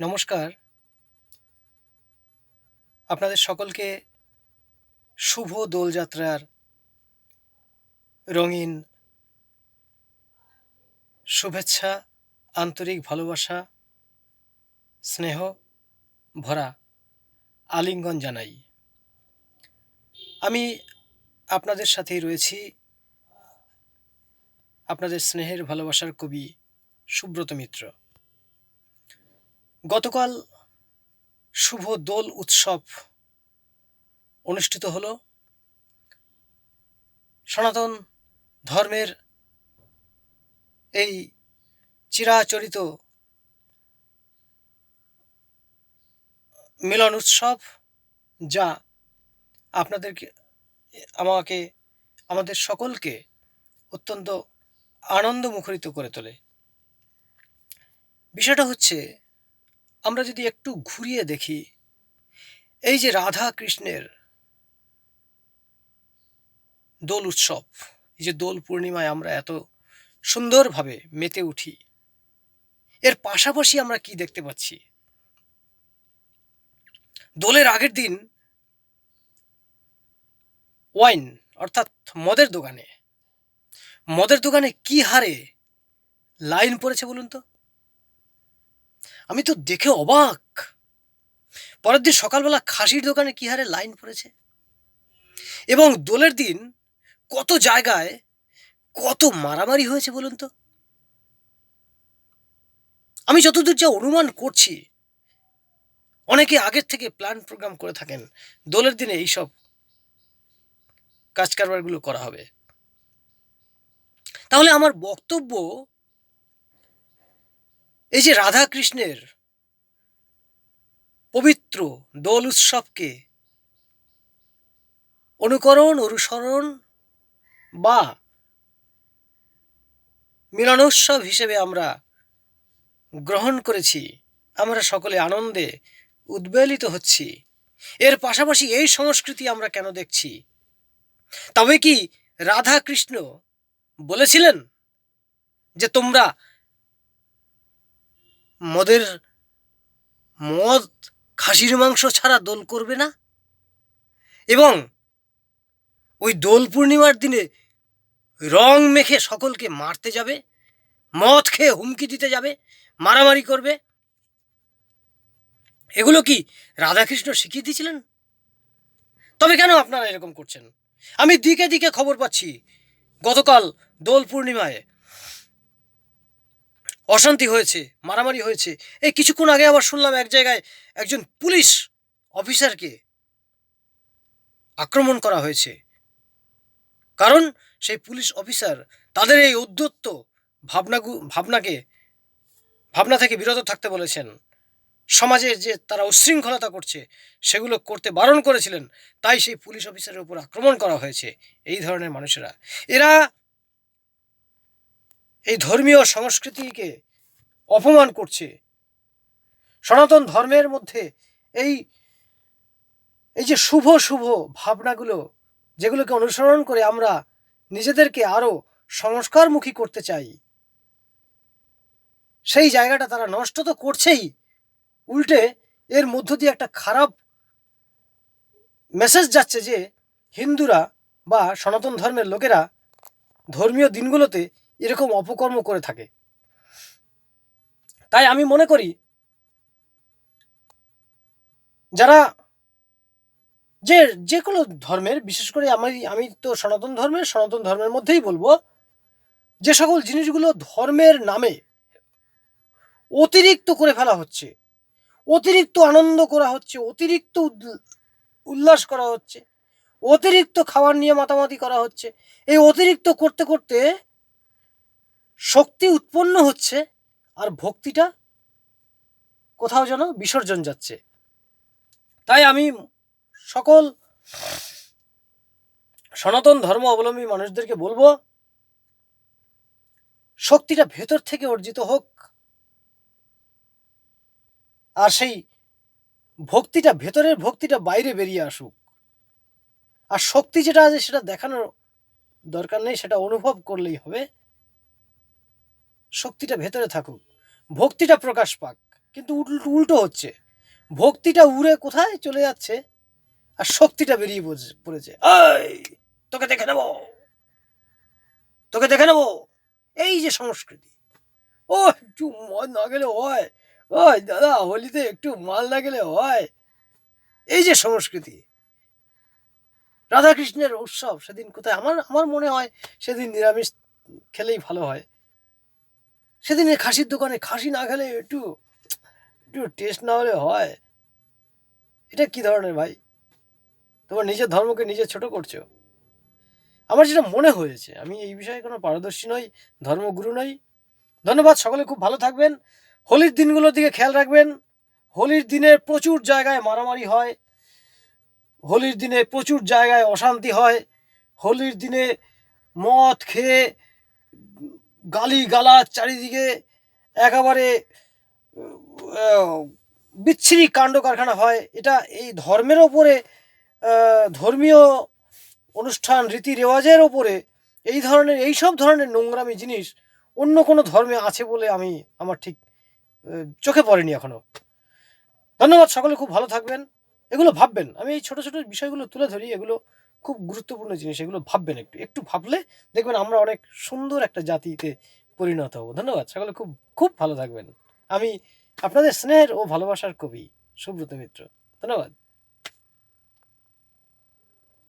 নমস্কার। আপনাদের সকলকে শুভ দোলযাত্রার রঙিন শুভেচ্ছা, আন্তরিক ভালোবাসা, স্নেহ, ভরা আলিঙ্গন জানাই। আমি আপনাদের সাথেই রয়েছি। আপনাদের স্নেহের ভালোবাসার কবি সুব্রত মিত্র। গতকাল শুভ দোল উৎসব অনুষ্ঠিত হলো। সনাতন ধর্মের এই চিরাচরিত মিলন উৎসব যা আপনাদেরকে, আমাকে, আমাদের সকলকে অত্যন্ত আনন্দ মুখরিত করে তোলে। বিষয়টা হচ্ছে আমরা যদি একটু ঘুরিয়ে দেখি, এই যে রাধা কৃষ্ণের দোল উৎসব, এই যে দোল পূর্ণিমায় আমরা এত সুন্দরভাবে মেতে উঠি, এর পাশাপাশি আমরা কি দেখতে পাচ্ছি? দোলের আগের দিন ওয়াইন, অর্থাৎ মদের দোকানে মদের দোকানে কি হারে লাইন পড়েছে বলুন তো? আমি তো দেখে অবাক। পরের দিন সকালবেলা খাসির দোকানে কি হারে লাইন পড়েছে? এবং দোলের দিন কত জায়গায় কত মারামারি হয়েছে বলুন তো? আমি যতদূর যা অনুমান করছি, অনেকে আগের থেকে প্ল্যান প্রোগ্রাম করে থাকেন, দোলের দিনে এইসব কাজ কারবারগুলো করা হবে। তাহলে আমার বক্তব্য এই যে রাধা কৃষ্ণের পবিত্র দোল উৎসবকে অনুকরণ, অনুসরণ বা মিলনোৎসব হিসেবে আমরা গ্রহণ করেছি, আমরা সকলে আনন্দে উদ্বেলিত হচ্ছি। এর পাশাপাশি এই সংস্কৃতি আমরা কেন দেখছি? তবে কি রাধা কৃষ্ণ বলেছিলেন যে তোমরা মদের, মদ, খাসির মাংস ছাড়া দোল করবে না? এবং ওই দোল পূর্ণিমার দিনে রং মেখে সকলকে মারতে যাবে, মদ খেয়ে হুমকি দিতে যাবে, মারামারি করবে? এগুলো কি রাধাকৃষ্ণ শিখিয়ে দিয়েছিলেন? তবে কেন আপনারা এরকম করছেন? আমি দিকে দিকে খবর পাচ্ছি, গতকাল দোল পূর্ণিমায় অশান্তি হয়েছে, মারামারি হয়েছে। এই কিছুক্ষণ আগে আবার শুনলাম এক জায়গায় একজন পুলিশ অফিসারকে আক্রমণ করা হয়েছে। কারণ সেই পুলিশ অফিসার তাদের এই উদ্যত্ত ভাবনা ভাবনাকে, ভাবনা থেকে বিরত থাকতে বলেছেন। সমাজে যে তারা উশৃঙ্খলতা করছে, সেগুলো করতে বারণ করেছিলেন, তাই সেই পুলিশ অফিসারের উপর আক্রমণ করা হয়েছে, এই ধরনের মানুষেরা। এরা এই ধর্মীয় সংস্কৃতিকে অপমান করছে। সনাতন ধর্মের মধ্যে এই এই যে শুভ শুভ ভাবনাগুলো, যেগুলোকে অনুসরণ করে আমরা নিজেদেরকে আরও সংস্কারমুখী করতে চাই, সেই জায়গাটা তারা নষ্ট তো করছেই। উল্টে এর মধ্য দিয়ে একটা খারাপ মেসেজ যাচ্ছে যে হিন্দুরা বা সনাতন ধর্মের লোকেরা ধর্মীয় দিনগুলোতে এরকম অপকর্ম করে থাকে। তাই আমি মনে করি, যারা যে যে কোনো ধর্মের, বিশেষ করে আমি আমি তো সনাতন ধর্মের সনাতন ধর্মের মধ্যেই বলব, যে সকল জিনিসগুলো ধর্মের নামে অতিরিক্ত করে ফেলা হচ্ছে, অতিরিক্ত আনন্দ করা হচ্ছে, অতিরিক্ত উল্লাস করা হচ্ছে, অতিরিক্ত খাবার নিয়ে মাতামাতি করা হচ্ছে, এই অতিরিক্ত করতে করতে শক্তি উৎপন্ন হচ্ছে আর ভক্তিটা কোথাও যেন বিসর্জন যাচ্ছে। তাই আমি সকল সনাতন ধর্ম অবলম্বী মানুষদেরকে বলব, শক্তিটা ভেতর থেকে অর্জিত হোক আর সেই ভক্তিটা, ভেতরের ভক্তিটা বাইরে বেরিয়ে আসুক। আর শক্তি যেটা আছে সেটা দেখানোর দরকার নেই, সেটা অনুভব করলেই হবে। শক্তিটা ভেতরে থাকুক। ভক্তিটা প্রকাশ পাক। কিন্তু উল্টো উল্টো হচ্ছে। ভক্তিটা উড়ে কোথায় চলে যাচ্ছে? আর শক্তিটা বেরিয়ে পড়ছে- তোকে দেখে নেব। তোকে দেখে নেব। এই যে সংস্কৃতি। ও একটু মদ না গেলে হয়। ওই দাদা, হোলিতে একটু মাল না গেলে হয়। এই যে সংস্কৃতি। রাধাকৃষ্ণের উৎসব সেদিন কোথায়? আমার আমার মনে হয় সেদিন নিরামিষ খেলেই ভালো হয়। সেদিন খাসির দোকানে খাসি না খেলে একটু একটু টেস্ট না হলে হয়। এটা কি ধরনের ভাই? তোমার নিজের ধর্মকে নিজে ছোট করছ? আমার যেটা মনে হয়েছে, আমি এই বিষয়ে কোনো পারদর্শী নই, ধর্মগুরু নই। ধন্যবাদ, সকলে খুব ভালো থাকবেন। হোলির দিনগুলোর দিকে খেয়াল রাখবেন। হোলির দিনে প্রচুর জায়গায় মারামারি হয়। হোলির দিনে প্রচুর জায়গায় অশান্তি হয়। হোলির দিনে মদ খেয়ে গালি গালাজ চারিদিকে একেবারে বিচ্ছিরি কাণ্ড কারখানা হয়। এটা এই ধর্মের ওপরে ধর্মীয় অনুষ্ঠান, রীতি রেওয়াজের ওপরে এই ধরনের, এই সব ধরনের নোংরামি জিনিস অন্য কোনো ধর্মে আছে বলে আমি আমার ঠিক চোখে পড়েনি এখনও। ধন্যবাদ, সকলে খুব ভালো থাকবেন। এগুলো ভাববেন। আমি এই ছোটো ছোটো বিষয়গুলো তুলে ধরি। এগুলো খুব গুরুত্বপূর্ণ জিনিস, এগুলো ভাববেন একটু। একটু ভাবলে দেখবেন আমরা অনেক সুন্দর একটা জাতিতে পরিণত হব। ধন্যবাদ। সকলে খুব খুব ভালো থাকবেন। আমি আপনাদের স্নেহের ও ভালোবাসার কবি সুব্রত মিত্র। ধন্যবাদ।